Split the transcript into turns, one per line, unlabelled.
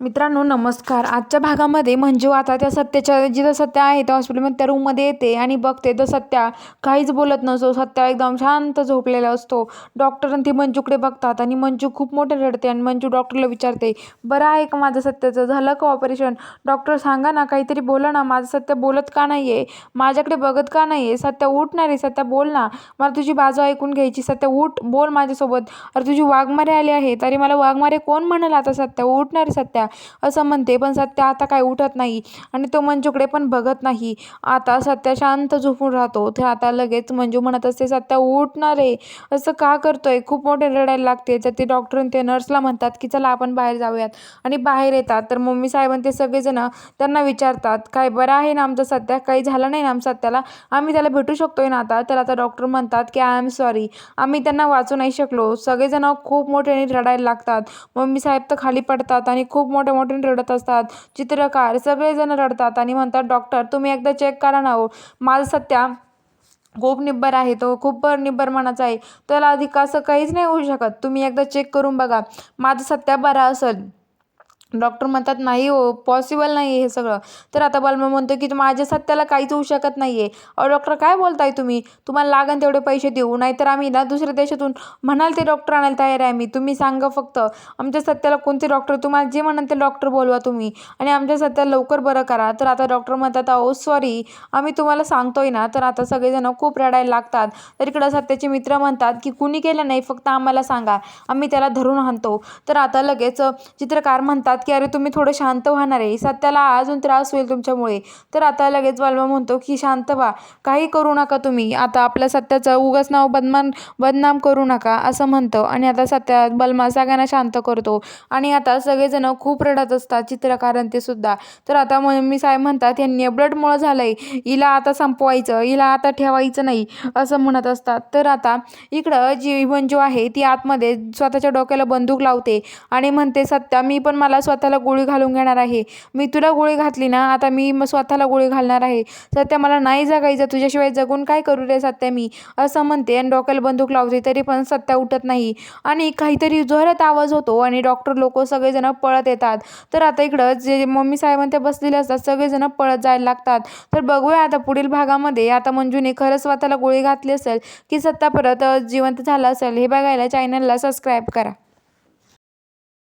मित्रांनो नमस्कार. आजच्या भागामध्ये मंजू आता त्या सत्याच्या जिथं सत्या आहे त्या हॉस्पिटलमध्ये त्या रूममध्ये येते आणि बघते. तर सत्या काहीच बोलत नसतो सत्या एकदम शांत झोपलेला असतो. डॉक्टर आणि ती मंजूकडे बघतात आणि मंजू खूप मोठे रडते आणि मंजू डॉक्टरला विचारते बरं आहे का माझं सत्याचं? झालं का ऑपरेशन डॉक्टर सांगा ना काहीतरी बोला ना माझं सत्या बोलत का नाही आहे माझ्याकडे बघत का नाही आहे सत्या उठणार आहे सत्या बोल ना. मला तुझी बाजू ऐकून घ्यायची सत्या उठ बोल माझ्यासोबत. अरे तुझी वाघमारे आली आहे तरी मला वाघमारे कोण म्हणाल आता? सत्या उठणार सत्या. असं म्हणते पण सत्या आता काय उठत नाही आणि तो मंजूकडे पण बघत नाही. आता सत्या शांत झोपून राहतो. तर आता लगेच मंजू म्हणत असते सत्या उठणार आहे असं का करतोय? खूप मोठे रडायला लागते. तर ते डॉक्टर ते नर्सला म्हणतात की चला आपण बाहेर जाऊयात. आणि बाहेर येतात. तर मम्मी साहेबांनी ते सगळेजण त्यांना विचारतात काय बरं आहे ना आमचं सत्या? काही झालं नाही ना आमचं सत्याला? आम्ही त्याला भेटू शकतोय ना आता? तर आता डॉक्टर म्हणतात की आय एम सॉरी आम्ही त्यांना वाचू नाही शकलो. सगळेजण खूप मोठ्याने रडायला लागतात. मम्मी साहेब तर खाली पडतात आणि खूप मोठे मोठे रडत असतात. चित्रकार सगळेजण रडतात आणि म्हणतात डॉक्टर तुम्ही एकदा चेक करा ना हो. माझं सत्या खूप निब्बर आहे तो खूप निब्बर मनाचा आहे. त्याला अधिक असं काहीच नाही होऊ शकत. तुम्ही एकदा चेक करून बघा. माझं सत्या बरा असेल. डॉक्टर म्हणतात नाही हो पॉसिबल नाही आहे हे सगळं. तर आता बलमा म्हणतो की माझ्या सत्याला काहीच होऊ शकत नाही आहे अहो डॉक्टर काय बोलताय तुम्ही? तुम्हाला लागन तेवढे पैसे देऊ. नाहीतर आम्ही ना दुसऱ्या देशातून म्हणाल ते डॉक्टर आणायला तयार आहे आम्ही. तुम्ही सांगा फक्त आमच्या सत्याला कोणते डॉक्टर? तुम्हाला जे म्हणाल ते डॉक्टर बोलवा तुम्ही. आणि आमच्या सत्याला लवकर बरं करा. तर आता डॉक्टर म्हणतात अहो सॉरी आम्ही तुम्हाला सांगतोय ना. तर आता सगळेजण खूप रडायला लागतात. तर इकडं सत्याचे मित्र म्हणतात की कुणी केलं नाही फक्त आम्हाला सांगा. आम्ही त्याला धरून आणतो. तर आता लगेच चित्रकार म्हणतात की अरे तुम्ही थोडं शांत व्हाणार आहे सत्याला अजून त्रास होईल तुमच्यामुळे. तर आता लगेच बालमा म्हणतो की शांत व्हा. काही करू नका तुम्ही. आता आपल्या सत्याचं उगाच नाव बदनाम बदनाम करू नका असं म्हणतं. आणि आता सत्या बलमा सगळ्यांना शांत करतो. आणि आता सगळेजण खूप रडत असतात चित्रकार ते सुद्धा. तर आता मम्मी साहेब म्हणतात यांनी ब्लडमुळं झालं आहे हिला आता संपवायचं. हिला आता ठेवायचं नाही असं म्हणत असतात. तर आता इकडं जीवन जो आहे ती आतमध्ये स्वतःच्या डोक्याला बंदूक लावते आणि म्हणते सत्या मी पण मला स्वतःला गोळी घालून घेणार आहे. मी तुला गोळी घातली ना आता मी मग स्वतःला गोळी घालणार आहे. सत्या मला नाही जगायचं तुझ्याशिवाय जगून काय करू रे सत्या मी? असं म्हणते आणि डोक्याला बंदूक लावते तरी पण सत्या उठत नाही. आणि काहीतरी जोरात आवाज होतो आणि डॉक्टर लोक सगळेजण पळत येतात. तर आता इकडं जे मम्मी साहेब त्या बसलेले असतात सगळेजण पळत जायला लागतात. तर बघूया आता पुढील भागामध्ये आता मंजूने खरंच स्वतःला गोळी घातली असेल की सत्ता परत जिवंत झाला असेल हे बघायला चॅनलला सबस्क्राईब करा.